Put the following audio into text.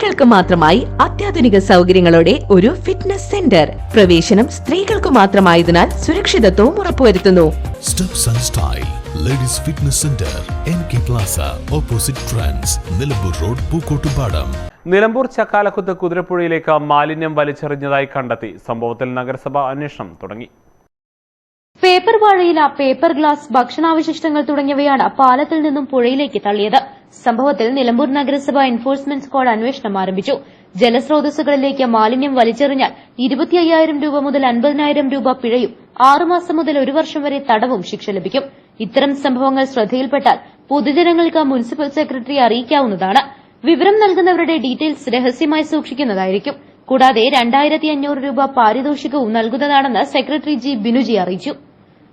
സ്ത്രീകൾക്ക് മാത്രമായി അത്യാധുനിക സൗകര്യങ്ങളോടെ ഒരു ഫിറ്റ്നസ് സെന്റർ പ്രവേശനം സ്ത്രീകൾക്ക് മാത്രമായതിനാൽ സുരക്ഷിതത്വവും ഉറപ്പുവരുത്തുന്നു. Ladies fitness centre N K plaza opposite trans Nilambur road Pookkottupadam Nilambur Chakkalakkuthu കുതിരപ്പുഴയിലേക്ക് മാലിന്യം വലിച്ചെറിഞ്ഞതായി കണ്ടെത്തി. സംഭവത്തിൽ നഗരസഭ അന്വേഷണം തുടങ്ങി. പേപ്പർ വാഴയില പേപ്പർ ഗ്ലാസ് ഭക്ഷണാവശിഷ്ടങ്ങൾ തുടങ്ങിയവയാണ് പാലത്തിൽ നിന്നും പുഴയിലേക്ക് തള്ളിയത്. സംഭവത്തിൽ നിലമ്പൂർ നഗരസഭ എൻഫോഴ്സ്മെന്റ് സ്ക്വാഡ് അന്വേഷണം ആരംഭിച്ചു. ജലസ്രോതസ്സുകളിലേക്ക് മാലിന്യം വലിച്ചെറിഞ്ഞാൽ ഇരുപത്തിയ്യായിരം രൂപ മുതൽ അൻപതിനായിരം രൂപ പിഴയും. ആറുമാസം മുതൽ ഒരു വർഷം വരെ തടവും ശിക്ഷ ലഭിക്കും. ഇത്തരം സംഭവങ്ങൾ ശ്രദ്ധയിൽപ്പെട്ടാൽ പൊതുജനങ്ങൾക്ക് മുനിസിപ്പൽ സെക്രട്ടറി അറിയിക്കാവുന്നതാണ്. വിവരം നൽകുന്നവരുടെ ഡീറ്റെയിൽസ് രഹസ്യമായി സൂക്ഷിക്കുന്നതായിരിക്കും. കൂടാതെ രണ്ടായിരത്തി അഞ്ഞൂറ് രൂപ പാരിതോഷികവും നൽകുന്നതാണെന്ന് സെക്രട്ടറി ജി ബിനുജി അറിയിച്ചു.